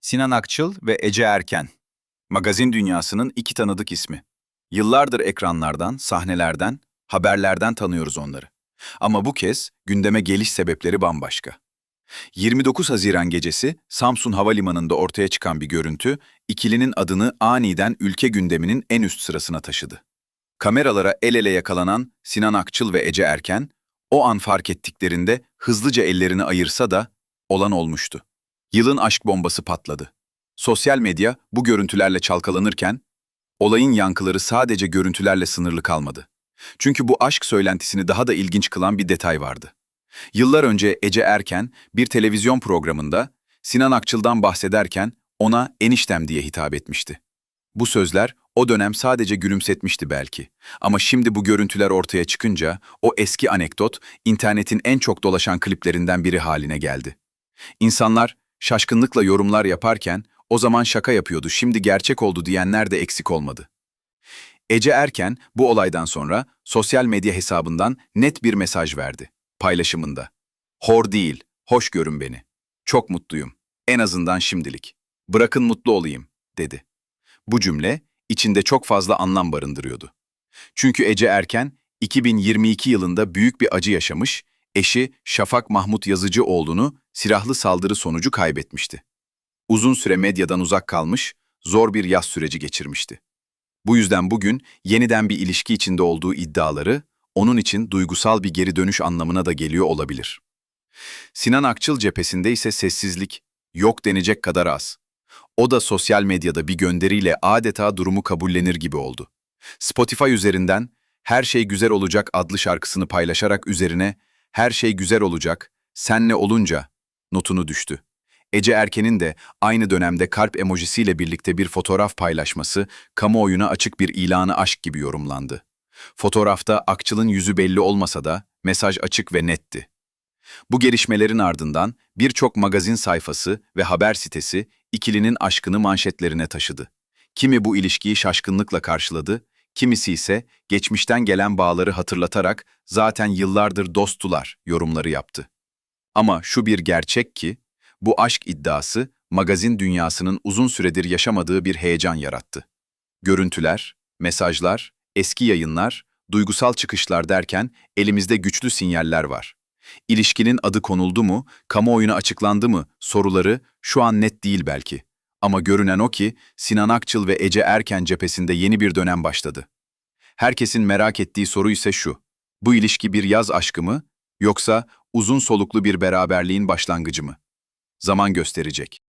Sinan Akçıl ve Ece Erken. Magazin dünyasının iki tanıdık ismi. Yıllardır ekranlardan, sahnelerden, haberlerden tanıyoruz onları. Ama bu kez gündeme geliş sebepleri bambaşka. 29 Haziran gecesi Samsun Havalimanı'nda ortaya çıkan bir görüntü, ikilinin adını aniden ülke gündeminin en üst sırasına taşıdı. Kameralara el ele yakalanan Sinan Akçıl ve Ece Erken, o an fark ettiklerinde hızlıca ellerini ayırsa da olan olmuştu. Yılın aşk bombası patladı. Sosyal medya bu görüntülerle çalkalanırken, olayın yankıları sadece görüntülerle sınırlı kalmadı. Çünkü bu aşk söylentisini daha da ilginç kılan bir detay vardı. Yıllar önce Ece Erken bir televizyon programında Sinan Akçıl'dan bahsederken ona eniştem diye hitap etmişti. Bu sözler o dönem sadece gülümsetmişti belki. Ama şimdi bu görüntüler ortaya çıkınca o eski anekdot internetin en çok dolaşan kliplerinden biri haline geldi. İnsanlar şaşkınlıkla yorumlar yaparken o zaman şaka yapıyordu, şimdi gerçek oldu diyenler de eksik olmadı. Ece Erken bu olaydan sonra sosyal medya hesabından net bir mesaj verdi paylaşımında. Hor değil, hoş görün beni. Çok mutluyum. En azından şimdilik. Bırakın mutlu olayım, dedi. Bu cümle içinde çok fazla anlam barındırıyordu. Çünkü Ece Erken 2022 yılında büyük bir acı yaşamış, eşi Şafak Mahmut Yazıcıoğlu'nu silahlı saldırı sonucu kaybetmişti. Uzun süre medyadan uzak kalmış, zor bir yaz süreci geçirmişti. Bu yüzden bugün yeniden bir ilişki içinde olduğu iddiaları onun için duygusal bir geri dönüş anlamına da geliyor olabilir. Sinan Akçıl cephesinde ise sessizlik yok denecek kadar az. O da sosyal medyada bir gönderiyle adeta durumu kabullenir gibi oldu. Spotify üzerinden Her Şey Güzel Olacak adlı şarkısını paylaşarak üzerine Her Şey Güzel Olacak, senle olunca notunu düştü. Ece Erken'in de aynı dönemde kalp emojisiyle birlikte bir fotoğraf paylaşması kamuoyuna açık bir ilanı aşk gibi yorumlandı. Fotoğrafta Akçıl'ın yüzü belli olmasa da mesaj açık ve netti. Bu gelişmelerin ardından birçok magazin sayfası ve haber sitesi ikilinin aşkını manşetlerine taşıdı. Kimi bu ilişkiyi şaşkınlıkla karşıladı, kimisi ise geçmişten gelen bağları hatırlatarak zaten yıllardır dosttular yorumları yaptı. Ama şu bir gerçek ki, bu aşk iddiası magazin dünyasının uzun süredir yaşamadığı bir heyecan yarattı. Görüntüler, mesajlar, eski yayınlar, duygusal çıkışlar derken elimizde güçlü sinyaller var. İlişkinin adı konuldu mu, kamuoyuna açıklandı mı soruları şu an net değil belki. Ama görünen o ki Sinan Akçıl ve Ece Erken cephesinde yeni bir dönem başladı. Herkesin merak ettiği soru ise şu. Bu ilişki bir yaz aşkı mı yoksa uzun soluklu bir beraberliğin başlangıcı mı? Zaman gösterecek.